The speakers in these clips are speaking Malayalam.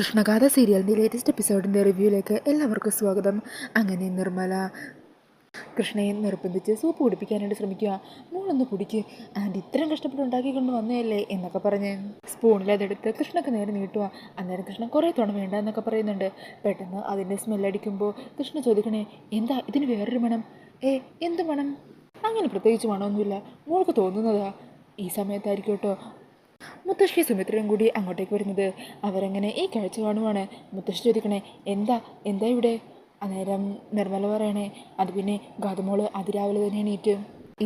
കൃഷ്ണഗാഥ സീരിയലിന്റെ ലേറ്റസ്റ്റ് എപ്പിസോഡിന്റെ റിവ്യൂയിലേക്ക് എല്ലാവർക്കും സ്വാഗതം. അങ്ങനെ നിർമ്മല കൃഷ്ണയെ നിർബന്ധിച്ച് സൂപ്പ് കുടിപ്പിക്കാനായിട്ട് ശ്രമിക്കുക. മോളൊന്ന് കുടിക്ക്. ആൻഡ് ഇത്രയും കഷ്ടപ്പെട്ട് ഉണ്ടാക്കിക്കൊണ്ട് വന്നതല്ലേ എന്നൊക്കെ പറഞ്ഞ് സ്പൂണിൽ അതെടുത്ത് കൃഷ്ണക്ക് നേരെ നീട്ടുക അന്നേരം കൃഷ്ണൻ കുറേ തവണ വേണ്ട എന്നൊക്കെ പറയുന്നുണ്ട്. പെട്ടെന്ന് അതിന്റെ സ്മെല്ലടിക്കുമ്പോൾ കൃഷ്ണ ചോദിക്കണേ എന്താ ഇതിന് വേറൊരു മണം? ഏ എന്ത് മണം? അങ്ങനെ പ്രത്യേകിച്ച് മണമൊന്നുമില്ല. മോൾക്ക് തോന്നുന്നതാ. ഈ സമയത്തായിരിക്കും കേട്ടോ. മുത്തശ്ശി സുമിത്രയും കൂടി അങ്ങോട്ടേക്ക് വരുന്നത്. അവരങ്ങനെ ഈ കാഴ്ച കാണുവാണ്. മുത്തശ്ശി ചോദിക്കണേ എന്താ? എന്താ ഇവിടെ? അന്നേരം നിർമ്മല പറയണേ അത് പിന്നെ ഗതമോൾ അതിരാവിലെ തന്നെ എണീറ്റ്.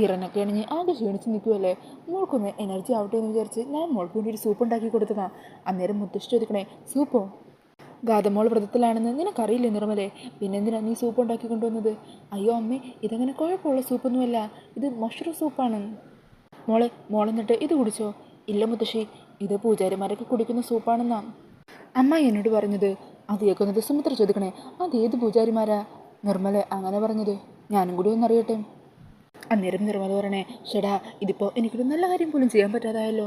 ഈറനൊക്കെ അണിഞ്ഞ് ആകെ ക്ഷീണിച്ച് നിൽക്കുമല്ലേ മോൾക്കൊന്ന് എനർജി ആവട്ടെ എന്ന് വിചാരിച്ച് ഞാൻ മോൾക്ക് വേണ്ടി ഒരു സൂപ്പ് ഉണ്ടാക്കി കൊടുത്തതാ. അന്നേരം മുത്തശ്ശി ചോദിക്കണേ സൂപ്പോ? ഗാതമോൾ വ്രതത്തിലാണെന്ന് നിനക്കറിയില്ലേ നിർമ്മലേ? പിന്നെന്തിനാ നീ സൂപ്പ് ഉണ്ടാക്കി കൊണ്ടുവന്നത്? അയ്യോ അമ്മേ ഇതങ്ങനെ കുഴപ്പമുള്ള സൂപ്പൊന്നുമല്ല. ഇത് മഷ്റൂം സൂപ്പാണ്. മോളെ മോളെന്നിട്ട് ഇത് കുടിച്ചോ. ഇല്ല മുത്തശ്ശി ഇത് പൂജാരിമാരൊക്കെ കുടിക്കുന്ന സൂപ്പാണെന്നാ. അമ്മ എന്നോട് പറഞ്ഞത് അത് കേൾക്കുന്നത് സുമിത്ര ചോദിക്കണേ അത് ഏത് പൂജാരിമാരാ? നിർമ്മല അങ്ങനെ പറഞ്ഞത്. ഞാനും കൂടി ഒന്നറിയട്ടെ അന്നേരം നിർമ്മല പറയണേ ഷെടാ ഇതിപ്പോൾ എനിക്കൊരു നല്ല കാര്യം പോലും ചെയ്യാൻ പറ്റാതായല്ലോ.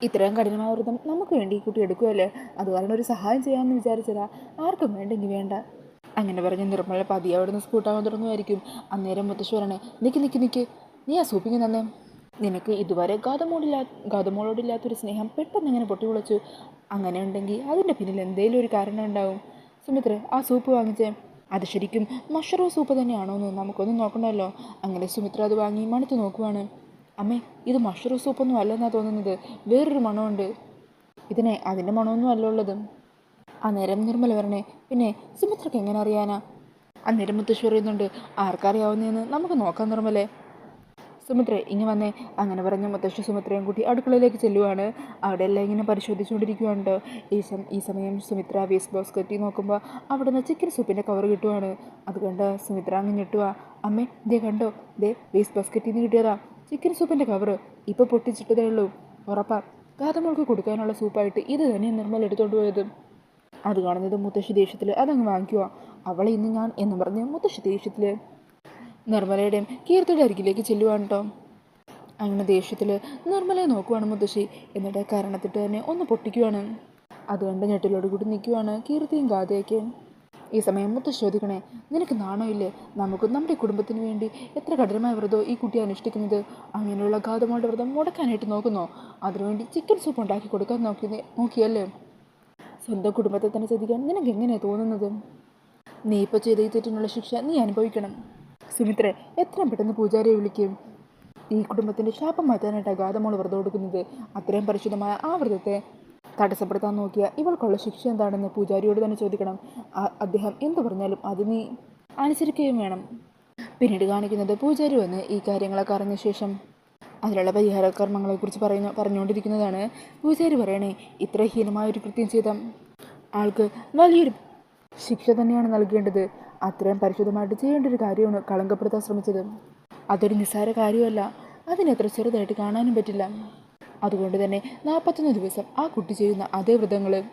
ഇത്രയും കഠിനമായ വ്രതം നമുക്ക് വേണ്ടി ഈ കുട്ടി എടുക്കുമല്ലേ അത് ഒരു സഹായം ചെയ്യാമെന്ന് വിചാരിച്ചതാ. ആർക്കും വേണ്ടെങ്കിൽ വേണ്ട. അങ്ങനെ പറഞ്ഞ് നിർമ്മല പതി അവിടെ നിന്ന് സ്കൂട്ടാകാൻ തുടങ്ങുമായിരിക്കും. അന്നേരം മുത്തശ്ശി പറയണേ നിക്ക് നിക്ക് നിക്ക്. നീ ആ സൂപ്പിങ് തന്നെ. നിനക്ക് ഇതുവരെ ഗാതമോടില്ലാ ഗാതമോളോടില്ലാത്തൊരു സ്നേഹം പെട്ടെന്ന് ഇങ്ങനെ പൊട്ടിവിളച്ചു അങ്ങനെ ഉണ്ടെങ്കിൽ അതിന്റെ പിന്നിൽ എന്തെങ്കിലും ഒരു കാരണം ഉണ്ടാവും. സുമിത്ര ആ സൂപ്പ് വാങ്ങിച്ചേ. അത് ശരിക്കും മഷറൂ സൂപ്പ് തന്നെയാണോ എന്ന് നമുക്കൊന്ന് നോക്കണമല്ലോ അങ്ങനെ സുമിത്ര അത് വാങ്ങി മണത്ത് നോക്കുവാണ്. അമ്മേ ഇത് മഷറൂ സൂപ്പൊന്നും അല്ലെന്നാണ് തോന്നുന്നത്. വേറൊരു മണമുണ്ട്. ഇതിനെ അതിന്റെ മണമൊന്നും അല്ല ഉള്ളത്. അന്നേരം നിർമ്മല വരണേ പിന്നെ സുമിത്രക്ക് എങ്ങനെ അറിയാനാ? അന്നേരം മുത്തശ്ശി പറയുന്നുണ്ട് ആർക്കറിയാവുന്നതെന്ന് നമുക്ക് നോക്കാം നിർമ്മലേ. സുമിത്ര ഇങ്ങ് വന്നേ. അങ്ങനെ പറഞ്ഞ മുത്തശ്ശി സുമിത്രയും കൂട്ടി അടുക്കളയിലേക്ക് ചെല്ലുവാണ്. അവിടെ എല്ലാം ഇങ്ങനെ പരിശോധിച്ചുകൊണ്ടിരിക്കുകയാണ്. ഈ സം ഈ സമയം സുമിത്ര വേസ്റ്റ് കെട്ടി നോക്കുമ്പോൾ അവിടെ നിന്ന് ചിക്കൻ സൂപ്പിന്റെ കവർ കിട്ടുവാണ്. അതുകൊണ്ട് സുമിത്ര അങ്ങ് ഞെട്ടുക അമ്മേ ദേ കണ്ടോ? ദേ വേസ്റ്റ് ബാസ്ക്കറ്റിൽ നിന്ന് കിട്ടിയതാ. ചിക്കൻ സൂപ്പിന്റെ കവർ ഇപ്പോൾ പൊട്ടിച്ചിട്ടതേ ഉള്ളൂ. ഉറപ്പാ. ഗാതമോൾക്ക് കൊടുക്കാനുള്ള സൂപ്പായിട്ട് ഇത് തന്നെ നിർമ്മൽ എടുത്തോണ്ട് പോയത്. അത് കാണുന്നത് മുത്തശ്ശി ദേഷ്യത്തിൽ അതങ്ങ് വാങ്ങിക്കുക അവളെ ഇന്ന് ഞാൻ എന്ന് പറഞ്ഞ് മുത്തശ്ശി ദേഷ്യത്തിൽ നിർമ്മലയുടെയും കീർത്തിയുടെ അരികിലേക്ക് ചെല്ലുവാണ് കേട്ടോ അങ്ങനെ ദേഷ്യത്തിൽ നിർമ്മലയെ നോക്കുവാണ് മുത്തശ്ശി. എന്നിട്ട് കാരണത്തിട്ട് തന്നെ ഒന്ന് പൊട്ടിക്കുവാണ്. അതുകൊണ്ട് ഞെട്ടിലോട് കൂടി നിൽക്കുവാണ് കീർത്തിയും ഗാഥയൊക്കെ. ഈ സമയം മുത്തശ്ശി ചോദിക്കണേ നിനക്ക് നാണോ ഇല്ലേ? നമുക്ക് നമ്മുടെ കുടുംബത്തിന് വേണ്ടി എത്ര കഠിനമായ വ്രതോ ഈ കുട്ടി അനുഷ്ഠിക്കുന്നത്? അങ്ങനെയുള്ള ഗാതമോടെ വ്രതം മുടക്കാനായിട്ട് നോക്കുന്നോ? അതിനുവേണ്ടി ചിക്കൻ സൂപ്പ് ഉണ്ടാക്കി കൊടുക്കാൻ നോക്കി നോക്കിയല്ലേ? സ്വന്തം കുടുംബത്തെ തന്നെ ചതിക്കാൻ നിനക്ക് എങ്ങനെയാണ് തോന്നുന്നത്? നീ ഇപ്പോൾ ചെയ്ത ഈ തെറ്റിനുള്ള ശിക്ഷ നീ അനുഭവിക്കണം. സുമിത്രേ എത്രയും പെട്ടെന്ന് പൂജാരിയെ വിളിക്കും. ഈ കുടുംബത്തിന്റെ ശാപം മാറ്റാനായിട്ട് അഗാധമോൾ വ്രതം കൊടുക്കുന്നത് അത്രയും പരിശുദ്ധമായ ആ വ്രതത്തെ തടസ്സപ്പെടുത്താൻ നോക്കിയ ഇവൾക്കുള്ള ശിക്ഷ എന്താണെന്ന് പൂജാരിയോട് തന്നെ ചോദിക്കണം. അദ്ദേഹം എന്തു പറഞ്ഞാലും അത് നീ അനുസരിക്കുകയും വേണം. പിന്നീട് കാണിക്കുന്നത് പൂജാരി വന്ന് ഈ കാര്യങ്ങളൊക്കെ അറിഞ്ഞ ശേഷം അതിലുള്ള പരിഹാര കർമ്മങ്ങളെക്കുറിച്ച് പറയുന്ന പറഞ്ഞുകൊണ്ടിരിക്കുന്നതാണ്. പൂജാരി പറയണേ ഇത്ര ഹീനമായ ഒരു കൃത്യം ചെയ്ത. ആൾക്ക് വലിയൊരു ശിക്ഷ തന്നെയാണ് നൽകേണ്ടത്. അത്രയും പരിശുദ്ധമായിട്ട് ചെയ്യേണ്ട ഒരു കാര്യമാണ് കളങ്കപ്പെടുത്താൻ ശ്രമിച്ചത്. അതൊരു നിസ്സാര കാര്യമല്ല. അതിനത്ര ചെറുതായിട്ട് കാണാനും പറ്റില്ല. അതുകൊണ്ട് തന്നെ നാൽപ്പത്തൊന്ന് ദിവസം ആ കുട്ടി ചെയ്യുന്ന അതേ വ്രതങ്ങൾ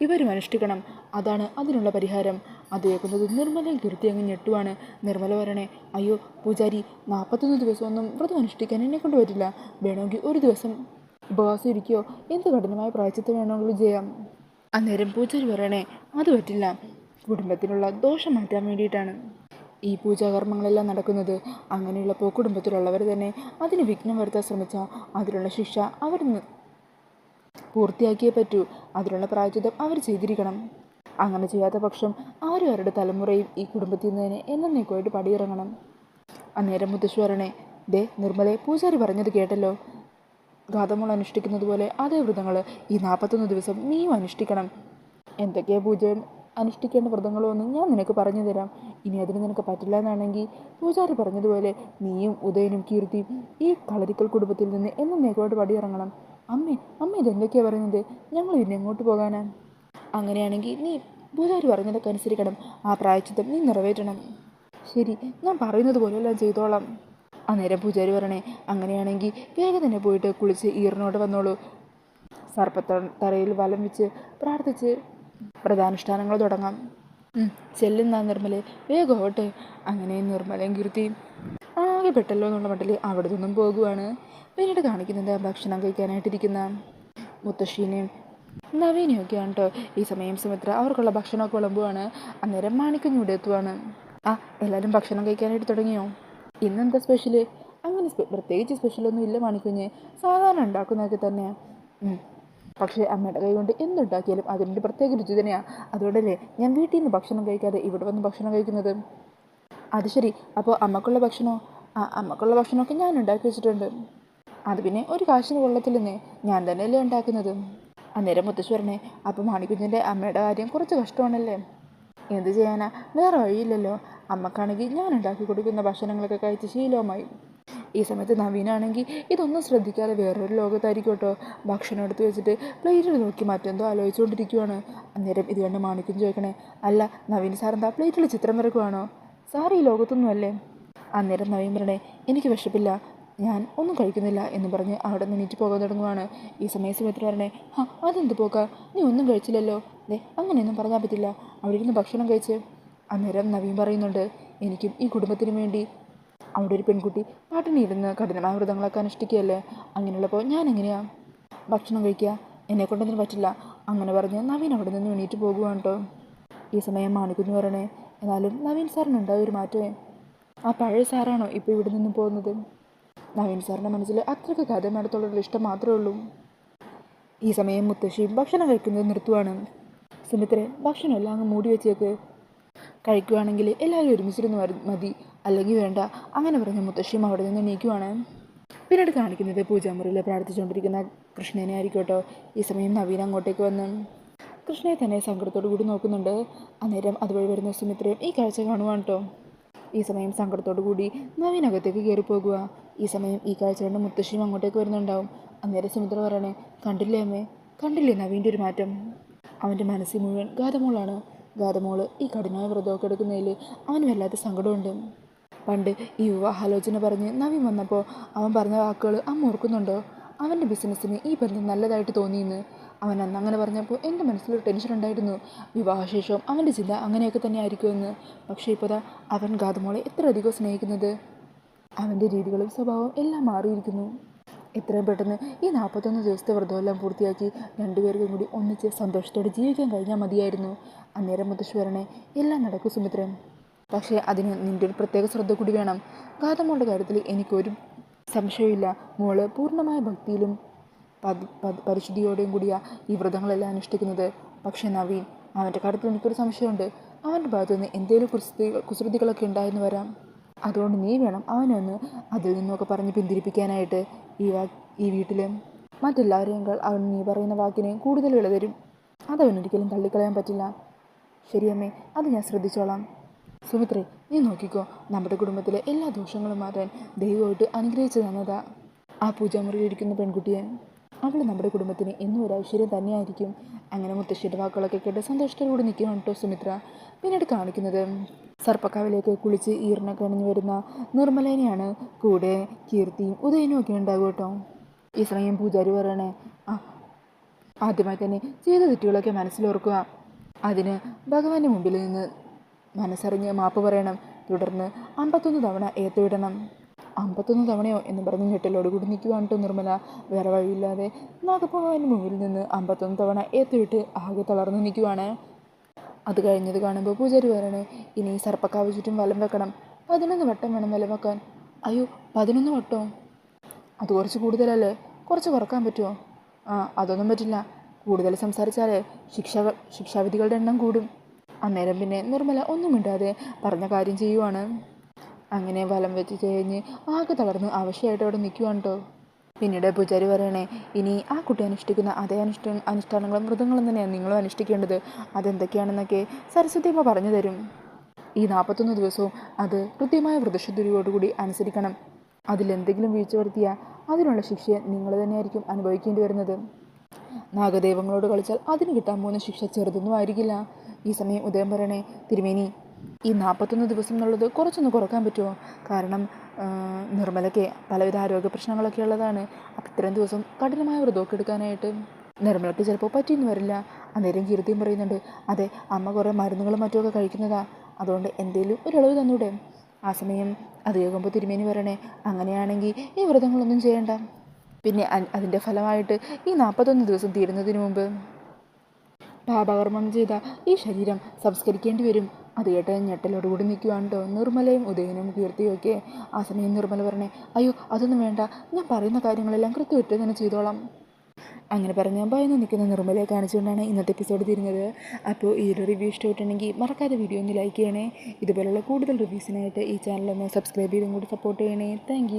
ഇവരും അനുഷ്ഠിക്കണം. അതാണ് അതിനുള്ള പരിഹാരം. അത് കേൾക്കുന്നത് തിരുത്തി അങ്ങ് ഞെട്ടുവാണ്. നിർമ്മല പറയണേ അയ്യോ പൂജാരി നാൽപ്പത്തൊന്ന് ദിവസമൊന്നും വ്രതം അനുഷ്ഠിക്കാൻ എന്നെ കൊണ്ട് പറ്റില്ല. വേണമെങ്കിൽ ഒരു ദിവസം ഉപവാസം ഇരിക്കുകയോ എന്ത് കഠിനമായ പ്രായച്ചത്ത് വേണമെങ്കിലും ചെയ്യാം. അന്നേരം പൂജാരി പറയണേ അത് പറ്റില്ല. കുടുംബത്തിനുള്ള ദോഷം മാറ്റാൻ വേണ്ടിയിട്ടാണ്. ഈ പൂജാകർമ്മങ്ങളെല്ലാം നടക്കുന്നത്. അങ്ങനെയുള്ളപ്പോൾ കുടുംബത്തിലുള്ളവർ തന്നെ അതിന് വിഘ്നം വരുത്താൻ ശ്രമിച്ചാൽ അതിനുള്ള ശിക്ഷ അവർ പൂർത്തിയാക്കിയേ പറ്റൂ. അതിനുള്ള പ്രായച്ചിത്തം അവർ ചെയ്തിരിക്കണം. അങ്ങനെ ചെയ്യാത്ത പക്ഷം അവരും അവരുടെ തലമുറയും ഈ കുടുംബത്തിൽ നിന്ന് തന്നെ എന്നേക്കുമായിട്ട് പടിയിറങ്ങണം. അന്നേരം മുത്തശ്വരനെ ദേ നിർമ്മലെ പൂജാരി പറഞ്ഞത് കേട്ടല്ലോ? ഗാതമോൾ അനുഷ്ഠിക്കുന്നത് പോലെ അതേ വ്രതങ്ങൾ ഈ നാൽപ്പത്തൊന്ന് ദിവസം നീയും അനുഷ്ഠിക്കണം. എന്തൊക്കെയാണ് പൂജ? അനുഷ്ഠിക്കേണ്ട വ്രതങ്ങളോ എന്ന് ഞാൻ നിനക്ക് പറഞ്ഞു തരാം. ഇനി അതിന് നിനക്ക് പറ്റില്ല എന്നാണെങ്കിൽ പൂജാരി പറഞ്ഞതുപോലെ നീയും ഉദയനും കീർത്തിയും ഈ കളരിക്കൽ കുടുംബത്തിൽ നിന്ന് എന്നും നേക്കോട്ട് പടിയിറങ്ങണം. അമ്മേ അമ്മ ഇതെന്തൊക്കെയാ പറയുന്നത്? ഞങ്ങൾ ഇനി എങ്ങോട്ട് പോകാനാ? അങ്ങനെയാണെങ്കിൽ നീ പൂജാരി പറഞ്ഞതൊക്കെ അനുസരിക്കണം. ആ പ്രായച്ചിത്തം നീ നിറവേറ്റണം. ശരി ഞാൻ പറയുന്നത് പോലെയെല്ലാം ചെയ്തോളാം. അന്നേരം പൂജാരി പറയണേ അങ്ങനെയാണെങ്കിൽ വേഗം തന്നെ പോയിട്ട് കുളിച്ച് ഈറിനോട് വന്നോളൂ. സർപ്പത്ത തറയിൽ വലം വെച്ച് പ്രാർത്ഥിച്ച് പ്രധാനുഷ്ഠാനങ്ങൾ തുടങ്ങാം. ചെല്ലുന്ന നിർമ്മലെ വേഗം ഓട്ടെ അങ്ങനെ നിർമ്മലയും കീർത്തി ആകെ പെട്ടല്ലോ എന്നുള്ള മട്ടിൽ അവിടെ നിന്നും പോകുവാണ്. പിന്നീട് കാണിക്കുന്നത് ഭക്ഷണം കഴിക്കാനായിട്ടിരിക്കുന്ന മുത്തശ്ശീനെയും നവീനയൊക്കെയാണ് കേട്ടോ ഈ സമയം സുമിത്ര അവർക്കുള്ള ഭക്ഷണമൊക്കെ വിളമ്പുവാണ്. അന്നേരം മാണിക്കുഞ്ഞൂടെ എത്തുവാണ്. ആ എല്ലാവരും ഭക്ഷണം കഴിക്കാനായിട്ട് തുടങ്ങിയോ? ഇന്നെന്താ സ്പെഷ്യൽ? അങ്ങനെ പ്രത്യേകിച്ച് സ്പെഷ്യലൊന്നും ഇല്ല മാണിക്കുഞ്ഞ്. സാധാരണ ഉണ്ടാക്കുന്നതൊക്കെ തന്നെയാണ്. പക്ഷേ അമ്മയുടെ കൈ കൊണ്ട് എന്തുണ്ടാക്കിയാലും അതിന്റെ പ്രത്യേക രുചി തന്നെയാണ് അതുകൊണ്ടല്ലേ ഞാൻ വീട്ടിൽ നിന്ന് ഭക്ഷണം കഴിക്കാതെ ഇവിടെ വന്ന് ഭക്ഷണം കഴിക്കുന്നത്? അത് ശരി. അപ്പോൾ അമ്മക്കുള്ള ഭക്ഷണമോ ആ അമ്മക്കുള്ള ഭക്ഷണമൊക്കെ ഞാൻ ഉണ്ടാക്കി വെച്ചിട്ടുണ്ട്. അത് പിന്നെ ഒരു കാശിന് കൊള്ളത്തില്ലെന്നേ. ഞാൻ തന്നെയല്ലേ ഉണ്ടാക്കുന്നത്? അന്നേരം മുത്തശ്വരനെ അപ്പോൾ മാണിക്കുഞ്ഞിന്റെ അമ്മയുടെ കാര്യം കുറച്ച് കഷ്ടമാണല്ലേ? എന്ത് ചെയ്യാനാ? വേറെ വഴിയില്ലല്ലോ. അമ്മക്കാണെങ്കിൽ ഞാൻ ഉണ്ടാക്കി കൊടുക്കുന്ന ഭക്ഷണങ്ങളൊക്കെ കഴിച്ച് ശീലവുമായി. ഈ സമയത്ത് നവീനാണെങ്കിൽ ഇതൊന്നും ശ്രദ്ധിക്കാതെ വേറൊരു ലോകത്തായിരിക്കും കേട്ടോ. ഭക്ഷണം എടുത്ത് വെച്ചിട്ട് പ്ലേറ്റിൽ നോക്കി മറ്റെന്തോ ആലോചിച്ചുകൊണ്ടിരിക്കുവാണ്. അന്നേരം ഇത് കണ്ട് മാണിക്കും ചോദിക്കണേ അല്ല നവീൻ സാർ എന്താ പ്ലേറ്റിൽ ചിത്രം വരക്കുവാണോ? സാർ ഈ ലോകത്തൊന്നും അല്ലേ അന്നേരം നവീൻ പറയണേ എനിക്ക് വിശപ്പില്ല. ഞാൻ ഒന്നും കഴിക്കുന്നില്ല എന്ന് പറഞ്ഞ് അവിടെ നിന്ന് എണീറ്റ് പോകാൻ തുടങ്ങുവാണ്. ഈ സമയം സുമിത്ര പറഞ്ഞേ ആ അതെന്ത് പോക്കാ? നീ ഒന്നും കഴിച്ചില്ലല്ലോ. ദേ അങ്ങനെയൊന്നും പറഞ്ഞാൽ പറ്റില്ല. അവിടെ ഇരുന്ന് ഭക്ഷണം കഴിച്ച്. അന്നേരം നവീൻ പറയുന്നുണ്ട് എനിക്കും ഈ കുടുംബത്തിന് വേണ്ടി അവിടെ ഒരു പെൺകുട്ടി ഇരുന്ന് കഠിനമായ വ്രതങ്ങളൊക്കെ അനുഷ്ഠിക്കുകയല്ലേ? അങ്ങനെയുള്ളപ്പോൾ ഞാൻ എങ്ങനെയാ ഭക്ഷണം കഴിക്കുക? എന്നെ കൊണ്ടൊന്നും പറ്റില്ല. അങ്ങനെ പറഞ്ഞ് നവീൻ അവിടെ നിന്ന് എണീറ്റ് പോകുവാണ് കേട്ടോ. ഈ സമയം മാണിക്കുഞ്ഞ് പറയണേ എന്നാലും നവീൻ സാറിനുണ്ടായ ഒരു മാറ്റമേ? ആ പഴയ സാറാണോ ഇപ്പോൾ ഇവിടെ നിന്ന് പോകുന്നത്? നവീൻ സാറിന്റെ മനസ്സിൽ അത്രയ്ക്ക് കഥ മേടത്തോടുള്ള ഇഷ്ടം മാത്രമേ ഉള്ളൂ. ഈ സമയം മുത്തശ്ശിയും ഭക്ഷണം കഴിക്കുന്നത് നിർത്തുവാണ്. സുമിത്രെ ഭക്ഷണം എല്ലാം അങ്ങ് മൂടി വെച്ചേക്ക്. കഴിക്കുവാണെങ്കിൽ എല്ലാവരും ഒരുമിച്ചിരുന്ന് മതി. അല്ലെങ്കിൽ വേണ്ട. അങ്ങനെ പറഞ്ഞ മുത്തശ്ശിയും അവിടെ നിന്ന് എണീക്കുവാണ്. പിന്നീട് കാണിക്കുന്നത് പൂജാമുറിയിൽ പ്രാർത്ഥിച്ചുകൊണ്ടിരിക്കുന്ന കൃഷ്ണനെ ആയിരിക്കട്ടോ ഈ സമയം നവീൻ അങ്ങോട്ടേക്ക് വന്ന് കൃഷ്ണയെ തന്നെ സങ്കടത്തോടു കൂടി നോക്കുന്നുണ്ട്. അന്നേരം അതുവഴി വരുന്ന സുമിത്രയും ഈ കാഴ്ച കാണുവാണ് കേട്ടോ. ഈ സമയം സങ്കടത്തോടു കൂടി നവീൻ അകത്തേക്ക് കയറി പോകുക ഈ സമയം ഈ കാഴ്ച കണ്ട് മുത്തശ്ശിയും അങ്ങോട്ടേക്ക് വരുന്നുണ്ടാവും. അന്നേരം സുമിത്ര പറയണേ കണ്ടില്ലേ അമ്മേ? കണ്ടില്ലേ നവീന്റെ ഒരു മാറ്റം? അവന്റെ മനസ്സിൽ മുഴുവൻ ഗാതമോളാണ് ഗാതമോൾ ഈ കഠിനമായ വ്രതമൊക്കെ എടുക്കുന്നതിൽ അവന് വല്ലാത്ത സങ്കടമുണ്ട്. പണ്ട് ഈ വിവാഹാലോചന പറഞ്ഞ് നവി വന്നപ്പോൾ അവൻ പറഞ്ഞ വാക്കുകൾ അമ്മ ഓർക്കുന്നുണ്ടോ? അവന്റെ ബിസിനസ്സിന് ഈ ബന്ധം നല്ലതായിട്ട് തോന്നിയെന്ന്. അവൻ അന്ന് അങ്ങനെ പറഞ്ഞപ്പോൾ എന്റെ മനസ്സിലൊരു ടെൻഷൻ ഉണ്ടായിരുന്നു. വിവാഹശേഷം അവന്റെ ചിന്ത അങ്ങനെയൊക്കെ തന്നെ ആയിരിക്കുമെന്ന്. പക്ഷേ ഇപ്പോൾ അവൻ ഗാതമോളെ എത്ര അധികം സ്നേഹിക്കുന്നത്? അവന്റെ രീതികളും സ്വഭാവവും എല്ലാം മാറിയിരിക്കുന്നു. എത്രയും പെട്ടെന്ന് ഈ നാൽപ്പത്തൊന്ന് ദിവസത്തെ വ്രതമെല്ലാം പൂർത്തിയാക്കി രണ്ടുപേർക്കും കൂടി ഒന്നിച്ച് സന്തോഷത്തോടെ ജീവിക്കാൻ കഴിഞ്ഞാൽ മതിയായിരുന്നു. അന്നേരം മുത്തശ്വരനെ എല്ലാം നടക്കും സുമിത്രൻ. പക്ഷേ അതിന് നിന്റെ ഒരു പ്രത്യേക ശ്രദ്ധ കൂടി വേണം. ഗാതമോളുടെ കാര്യത്തിൽ എനിക്കൊരു സംശയമില്ല മോൾ പൂർണമായ ഭക്തിയിലും പരിശുദ്ധിയോടെയും കൂടിയ ഈ വ്രതങ്ങളെല്ലാം അനുഷ്ഠിക്കുന്നത്. പക്ഷേ നവീൻ അവന്റെ കാര്യത്തിൽ എനിക്കൊരു സംശയമുണ്ട്. അവന്റെ ഭാഗത്തു നിന്ന് എന്തെങ്കിലും കുസൃതി കുസൃതികളൊക്കെ ഉണ്ടായെന്ന് വരാം. അതുകൊണ്ട് നീ വേണം അവനൊന്ന് അതിൽ നിന്നൊക്കെ പറഞ്ഞ് പിന്തിരിപ്പിക്കാനായിട്ട് ഈ വാ ഈ വീട്ടിലെ. മറ്റെല്ലാവരെയും അവൻ നീ പറയുന്ന വാക്കിനെ കൂടുതൽ വില തരും അതവനൊരിക്കലും തള്ളിക്കളയാൻ പറ്റില്ല. ശരിയമ്മേ അത് ഞാൻ ശ്രദ്ധിച്ചോളാം. സുമിത്രേ നീ നോക്കിക്കോ. നമ്മുടെ കുടുംബത്തിലെ എല്ലാ ദോഷങ്ങളും മാറ്റാൻ ദൈവമായിട്ട് അനുഗ്രഹിച്ചു തന്നതാ ആ പൂജാമുറിയിലിരിക്കുന്ന പെൺകുട്ടിയെ അവൾ നമ്മുടെ കുടുംബത്തിന് എന്നും ഒരു ഐശ്വര്യം തന്നെയായിരിക്കും. അങ്ങനെ മുത്തശ്ശിയുടെ വാക്കുകളൊക്കെ കേട്ട് സന്തോഷത്തോടുകൂടി നിൽക്കുകയാണ് കേട്ടോ സുമിത്ര. പിന്നീട് കാണിക്കുന്നത് സർപ്പക്കാവിലേക്ക് കുളിച്ച് ഈറിനൊക്കെ അണിഞ്ഞു വരുന്ന നിർമ്മലേനെയാണ്. കൂടെ കീർത്തിയും ഉദയനും ഒക്കെ ഉണ്ടാകും കേട്ടോ. ഈ സമയം പൂജാരി പറയണേ ആ ആദ്യമായി തന്നെ ചെയ്ത തെറ്റുകളൊക്കെ മനസ്സിലോർക്കുക. അതിന് ഭഗവാന്റെ മുമ്പിൽ നിന്ന് മനസ്സറിഞ്ഞ് മാപ്പ് പറയണം. തുടർന്ന് അമ്പത്തൊന്ന് തവണ ഏത്തുവിടണം. അമ്പത്തൊന്ന് തവണയോ എന്ന് പറഞ്ഞ് ഞെട്ടലോട് കൂടി നിൽക്കുവാണ് കേട്ടോ നിർമ്മല. വേറെ വഴിയില്ലാതെ നാഗഭഗവാന്റെ മുമ്പിൽ നിന്ന് അമ്പത്തൊന്ന് തവണ ഏത്തുവിട്ട് ആകെ തളർന്നു നിൽക്കുവാണ്. അത് കഴിഞ്ഞത് കാണുമ്പോൾ പൂജാരി പറയണേ ഇനി സർപ്പക്കാവ് ചുറ്റും വലം വെക്കണം. പതിനൊന്ന് വട്ടം വേണം വലം വെക്കാൻ. അയ്യോ പതിനൊന്ന് വട്ടോ? അത് കുറച്ച് കൂടുതലല്ലേ? കുറച്ച് കുറയ്ക്കാൻ പറ്റുമോ ആ അതൊന്നും പറ്റില്ല. കൂടുതൽ സംസാരിച്ചാലേ ശിക്ഷ ശിക്ഷാവിധികളുടെ എണ്ണം കൂടും. അന്നേരം പിന്നെ നിർമ്മല ഒന്നും മിണ്ടാതെ പറഞ്ഞ കാര്യം ചെയ്യുവാണ്. അങ്ങനെ വലം വെച്ച് കഴിഞ്ഞ് ആകെ തളർന്ന് ആവശ്യമായിട്ട് അവിടെ നിൽക്കുവാണ് കേട്ടോ പിന്നീട് പൂജാരി പറയണേ ഇനി ആ കുട്ടി അനുഷ്ഠിക്കുന്ന അതേ അനുഷ്ഠ അനുഷ്ഠാനങ്ങളും മൃഗങ്ങളും തന്നെയാണ് നിങ്ങളും അനുഷ്ഠിക്കേണ്ടത്. അതെന്തൊക്കെയാണെന്നൊക്കെ സരസ്വതി അമ്മ പറഞ്ഞു തരും. ഈ നാൽപ്പത്തൊന്ന് ദിവസവും അത് കൃത്യമായ വൃതശുദ്ധിയോടുകൂടി അനുസരിക്കണം. അതിലെന്തെങ്കിലും വീഴ്ച വരുത്തിയാൽ അതിനുള്ള ശിക്ഷ നിങ്ങൾ തന്നെയായിരിക്കും അനുഭവിക്കേണ്ടി വരുന്നത്. നാഗദേവങ്ങളോട് കളിച്ചാൽ അതിന് കിട്ടാൻ പോകുന്ന ശിക്ഷ ചെറുതൊന്നും ആയിരിക്കില്ല. ഈ സമയം ഉദയം പറയണേ തിരുമേനി ഈ നാൽപ്പത്തൊന്ന് ദിവസം എന്നുള്ളത് കുറച്ചൊന്ന് കുറയ്ക്കാൻ പറ്റുമോ? കാരണം നിർമ്മലയ്ക്ക് പലവിധ ആരോഗ്യ പ്രശ്നങ്ങളൊക്കെ ഉള്ളതാണ്. അപ്പം ഇത്രയും ദിവസം കഠിനമായ വ്രതമൊക്കെ എടുക്കാനായിട്ട് നിർമ്മലയ്ക്ക് ചിലപ്പോൾ പറ്റിയെന്ന് വരില്ല. അന്നേരം കീർത്തിയും പറയുന്നുണ്ട് അതെ അമ്മ കുറേ മരുന്നുകളും മറ്റുമൊക്കെ കഴിക്കുന്നതാ. അതുകൊണ്ട് എന്തെങ്കിലും ഒരളവ് തന്നൂടെ. ആ സമയം അത് കേൾക്കുമ്പോൾ തിരുമേനി പറയണേ അങ്ങനെയാണെങ്കിൽ ഈ വ്രതങ്ങളൊന്നും ചെയ്യണ്ട. പിന്നെ അതിന്റെ ഫലമായിട്ട് ഈ നാൽപ്പത്തൊന്ന് ദിവസം തീരുന്നതിന് മുമ്പ് പാപകർമ്മം ചെയ്ത ഈ ശരീരം സംസ്കരിക്കേണ്ടി വരും. അത് കേട്ട് ഞെട്ടലോടുകൂടി നിൽക്കുവാണ് കേട്ടോ നിർമ്മലയും ഉദയനും കീർത്തിയും ഒക്കെ ആ സമയം നിർമ്മല പറഞ്ഞേ അയ്യോ അതൊന്നും വേണ്ട. ഞാൻ പറയുന്ന കാര്യങ്ങളെല്ലാം കൃത്യമായിട്ട് തന്നെ ചെയ്തോളാം. അങ്ങനെ പറഞ്ഞാൽ ഭയന്ന് നിൽക്കുന്ന നിർമ്മലയെ കാണിച്ചുകൊണ്ടാണ് ഇന്നത്തെ എപ്പിസോഡ് തിരിഞ്ഞത് അപ്പോൾ ഈ ഒരു റിവ്യൂ ഇഷ്ടപ്പെട്ടുണ്ടെങ്കിൽ മറക്കാതെ വീഡിയോ ഒന്ന് ലൈക്ക് ചെയ്യണേ. ഇതുപോലുള്ള കൂടുതൽ റിവ്യൂസിനായിട്ട് ഈ ചാനൽ ഒന്ന് സബ്സ്ക്രൈബ് ചെയ്തും കൂടി സപ്പോർട്ട് ചെയ്യണേ. താങ്ക്